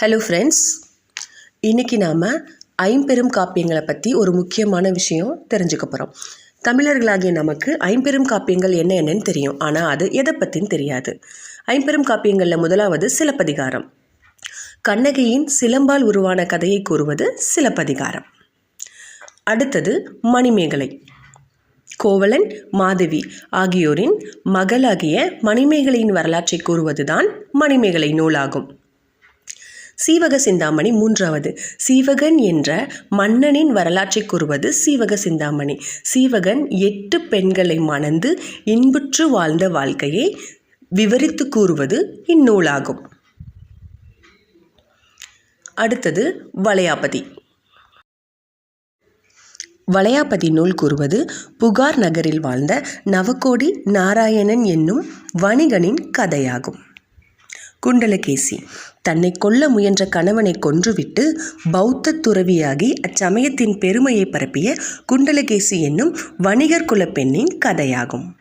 Hello friends இன்றைக்கி நாம் ஐம்பெரும் காப்பியங்களை பற்றி ஒரு முக்கியமான விஷயம் தெரிஞ்சுக்க போகிறோம் தமிழர்களாகிய நமக்கு ஐம்பெரும் காப்பியங்கள் என்ன என்னன்னு தெரியும். ஆனால் அது எதை பற்றின்னு தெரியாது. ஐம்பெரும் காப்பியங்களில் முதலாவது சிலப்பதிகாரம். கண்ணகியின் சிலம்பால் உருவான கதையை கூறுவது சிலப்பதிகாரம். அடுத்தது மணிமேகலை. கோவலன் மாதவி ஆகியோரின் மகளாகிய மணிமேகலையின் வரலாற்றை கூறுவதுதான் மணிமேகலை நூலாகும். சீவக சிந்தாமணி மூன்றாவது. சீவகன் என்ற மன்னனின் வரலாற்றை கூறுவது சீவக சிந்தாமணி. சீவகன் எட்டு பெண்களை மணந்து இன்புற்று வாழ்ந்த வாழ்க்கையை விவரித்து கூறுவது இந்நூலாகும். அடுத்தது வளையாபதி. வளையாபதி நூல் கூறுவது புகார் நகரில் வாழ்ந்த நவகோடி நாராயணன் என்னும் வணிகனின் கதையாகும். குண்டலகேசி. தன்னை கொல்ல முயன்ற கணவனை கொன்றுவிட்டு பௌத்த துறவியாகி அச்சமயத்தின் பெருமையை பரப்பிய குண்டலகேசி என்னும் வணிகர் குல பெண்ணின் கதையாகும்.